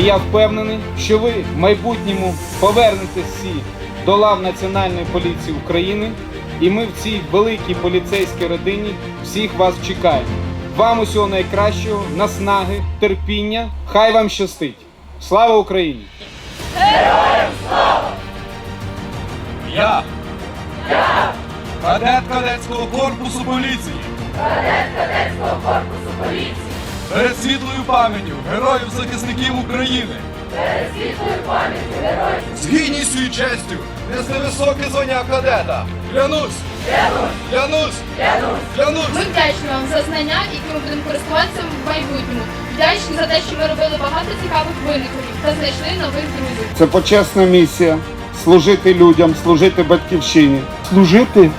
я впевнений, що ви в майбутньому повернетесь всі до лав Національної поліції України, і ми в цій великій поліцейській родині всіх вас чекаємо. Вам усього найкращого, наснаги, терпіння. Хай вам щастить! Слава Україні! Я. Я. Кадет кадетського корпусу поліції. Перед світлою пам'яттю героїв захисників України. Перед світлою пам'яттю героїв. З гідністю і честю нести високе звання кадета. Клянусь. Клянусь. Клянусь. Клянусь. Клянусь. Ми вдячні вам за знання, якими будемо користуватися в майбутньому. Вдячні за те, що ми робили багато цікавих виників та знайшли нових друзів. Це почесна місія служити людям, служити батьківщині. служити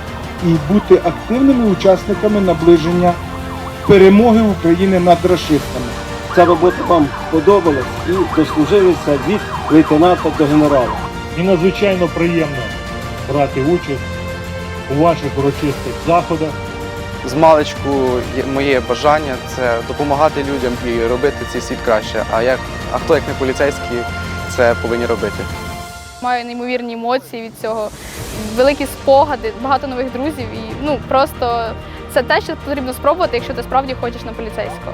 і бути активними учасниками наближення перемоги України над расистами. Ця робота вам сподобалась і дослужилися від лейтенанта до генерала. І надзвичайно приємно брати участь у ваших урочистих заходах. З маличку моє бажання це допомагати людям і робити цей світ краще. А як а хто як не поліцейський це повинні робити? Маю неймовірні емоції від цього, великі спогади, багато нових друзів і ну просто це те, що потрібно спробувати, якщо ти справді хочеш на поліцейського.